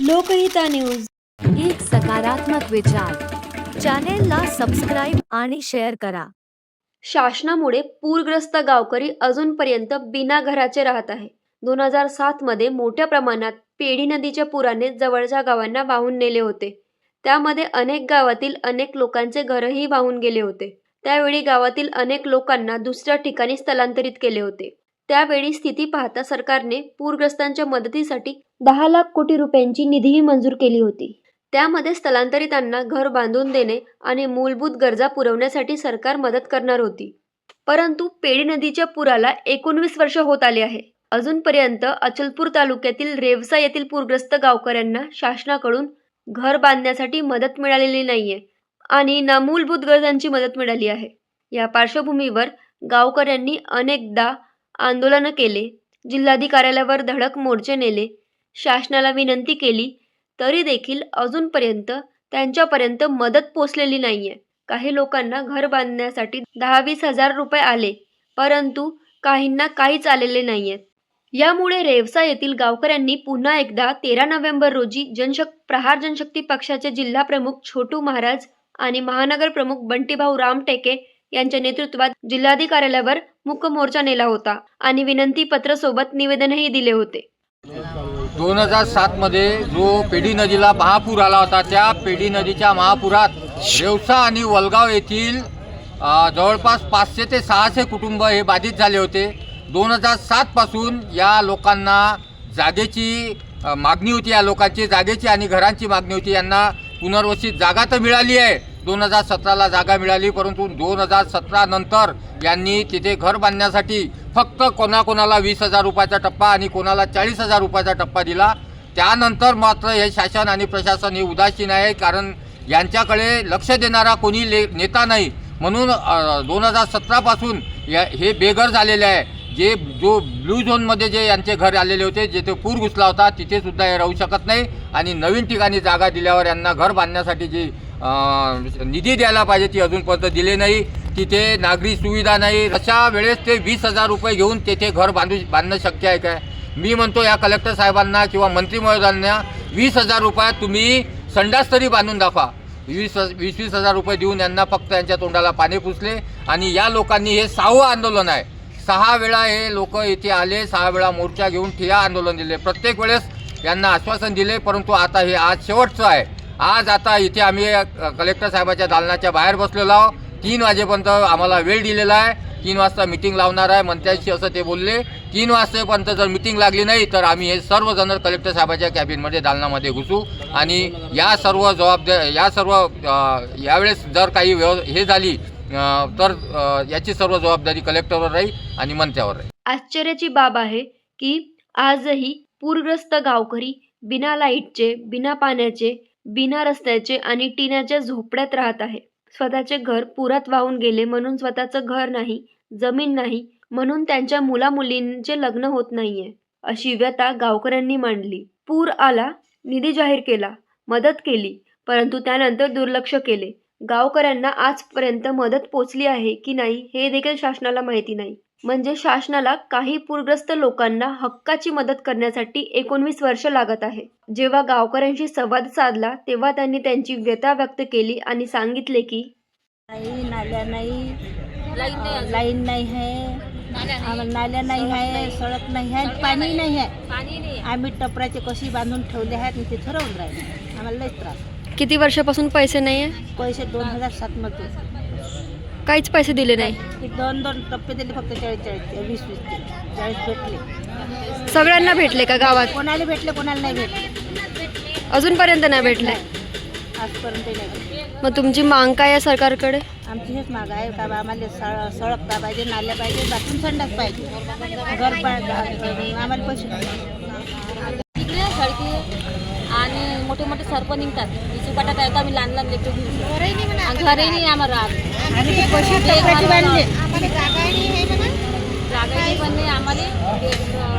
लोकहिता news. एक सकारात्मक विचार. चॅनेलला सबस्क्राईब आणि शेअर करा. शासनामुळे पूरग्रस्त गावकरी अजूनपर्यंत बिना घराचे राहत आहे. दोन हजार सात मध्ये मोठ्या प्रमाणात पेढी नदीच्या पुराने जवळच्या गावांना वाहून नेले होते. त्यामध्ये अनेक गावातील अनेक लोकांचे घरही वाहून गेले होते. त्यावेळी गावातील अनेक लोकांना दुसऱ्या ठिकाणी स्थलांतरित केले होते. त्यावेळी स्थिती पाहता सरकारने पूरग्रस्तांच्या मदतीसाठी दहा लाख कोटी रुपयांची निधीही मंजूर केली होती. त्यामध्ये स्थलांतरितांना घर बांधून देणे आणि मूलभूत गरजा पुरवण्यासाठी सरकार मदत करणार होती. परंतु पेडी नदीच्या पुराला एकोणवीस वर्ष होत आले आहे. अजूनपर्यंत अचलपूर तालुक्यातील रेवसा येथील पूरग्रस्त गावकऱ्यांना शासनाकडून घर बांधण्यासाठी मदत मिळालेली नाहीये आणि ना मूलभूत गरजांची मदत मिळाली आहे. या पार्श्वभूमीवर गावकऱ्यांनी अनेकदा आंदोलनं केले. जिल्हाधिकारी कार्यालयावर धडक मोर्चे नेले. शासनाला विनंती केली तरी देखील अजूनपर्यंत त्यांच्यापर्यंत मदत पोचलेली नाहीये. काही लोकांना घर बांधण्यासाठी दहा वीस हजार रुपये आले परंतु काहींना काहीच आलेले नाहीयेत यामुळे रेवसा येथील गावकऱ्यांनी पुन्हा एकदा तेरा नोव्हेंबर रोजी जनशक प्रहार जनशक्ती पक्षाचे जिल्हा प्रमुख छोटू महाराज आणि महानगर प्रमुख बंटीभाऊ रामटेके यांच्या नेतृत्वात जिल्हाधिकारी मुक मोर्चा नेला होता आणि विनंती पत्र सोबत निवेदनही दिले होते. दोन हजार सातमध्ये जो पेढी नदीला महापूर आला होता त्या पेढी नदीच्या महापुरात शेवसा आणि वलगाव येथील जवळपास पाचशे ते सहाशे कुटुंब हे बाधित झाले होते. दोन हजार सातपासून या लोकांना जागेची मागणी होती या लोकांची जागेची आणि घरांची मागणी होती. यांना पुनर्वसित जागा तर मिळाली आहे. दोन हजार सतराला जागा मिळाली परंतु दोन हजार सतरा नंतर यांनी तिथे घर बांधण्यासाठी फक्त कोणाकोणाला वीस हजार रुपयाचा टप्पा आणि कोणाला चाळीस हजार रुपयाचा टप्पा दिला. त्यानंतर मात्र हे शासन आणि प्रशासन हे उदासीन आहे कारण यांच्याकडे लक्ष देणारा कोणी ले नेता नाही. म्हणून दोन हजार सतरापासून या हे बेघर झालेले आहे. जे जो ब्लू झोनमध्ये जे यांचे घर आलेले होते जेथे पूर घुसला होता तिथे सुद्धा हे राहू शकत नाही. आणि नवीन ठिकाणी जागा दिल्यावर यांना घर बांधण्यासाठी जी निधी द्यायला पाहिजे ती अजूनपर्यंत दिले नाही. तिथे नागरी सुविधा नाही. अशा वेळेस ते वीस हजार रुपये घेऊन तेथे घर बांधू बांधणं शक्य आहे काय? मी म्हणतो या कलेक्टर साहेबांना किंवा मंत्री महोदयांना वीस हजार रुपयात तुम्ही संडास तरी बांधून दाखवा. वीस वीस वीस हजार रुपये देऊन यांना फक्त यांच्या तोंडाला पाणी पुसले. आणि या लोकांनी हे सहावं आंदोलन आहे. सहा वेळा हे लोक इथे आले सहा वेळा मोर्चा घेऊन ठिया आंदोलन दिले. प्रत्येक वेळेस यांना आश्वासन दिले परंतु आता हे आज शेवटचं आहे. आज आता इथे आम्ही कलेक्टर साहेबाच्या दालनाच्या बाहेर बसलेलो आहोत. तीन वाजेपर्यंत आम्हाला वेळ दिलेला आहे. तीन वाजता मिटिंग लावणार आहे मंत्र्यांशी असं ते बोलले. तीन वाजतापर्यंत जर मिटिंग लागली नाही तर आम्ही हे सर्वजण कलेक्टर साहेबाच्या कॅबिनमध्ये दालनामध्ये घुसू. आणि या सर्व जबाबदार या सर्व यावेळेस जर काही व्यव हे झाली तर याची सर्व जबाबदारी कलेक्टरवर राहील आणि मंत्र्यावर राहील. आश्चर्याची बाब आहे की आजही पूरग्रस्त गावकरी बिना लाईटचे बिना पाण्याचे बिना रस्त्याचे आणि टिण्याच्या झोपड्यात राहत आहे. स्वतःचे घर पुरात वाहून गेले म्हणून स्वतःचं घर नाही जमीन नाही म्हणून त्यांच्या मुलामुलींचे लग्न होत नाहीये अशी व्यथा गावकऱ्यांनी मांडली. पूर आला निधी जाहीर केला मदत केली परंतु त्यानंतर दुर्लक्ष केले. गावकऱ्यांना आजपर्यंत मदत पोचली आहे की नाही हे देखील शासनाला माहिती नाही. म्हणजे शासनाला काही पूरग्रस्त लोकांना हक्काची मदत करण्यासाठी एकोणवीस वर्ष लागत आहे. जेव्हा गावकऱ्यांशी संवाद साधला तेव्हा त्यांनी त्यांची व्यथा व्यक्त केली आणि सांगितले की नाही नाल्या नाही. लाईन नाही आहे. आम्हाला नाल्या नाही आहे सडक नाही आहे. पाणी नाही आहे. आम्ही टपराचे कशी बांधून ठेवले आहेत आणि ते ठरवून राहिले. आम्हाला लई त्रास. किती वर्षापासून पैसे नाही आहे? पैसे दोन हजार सातमध्ये काहीच पैसे दिले नाही. ते दोन दोन टप्पे दिले फक्त चाळीस चाळीस वीस वीस चाळीस भेटले. सगळ्यांना भेटले का गावात? कोणाला भेटले कोणाला नाही भेटले. अजूनपर्यंत नाही भेटले? आजपर्यंत नाही भेटले. मग तुमची मांग काय आहे सरकारकडे? आमची हेच माग आहे का बा आम्हाला सळ सडक का पाहिजे नाल्या पाहिजे बाथरूम संडास पाहिजे. घर पाहिजे आम्हाला पैसे आणि मोठे मोठे सर्प निघतात. तिची बटाटा येतो आम्ही लहान लहान लेकरं आणि घरही नाही आम्हाला राहत. पण नाही आम्हाला.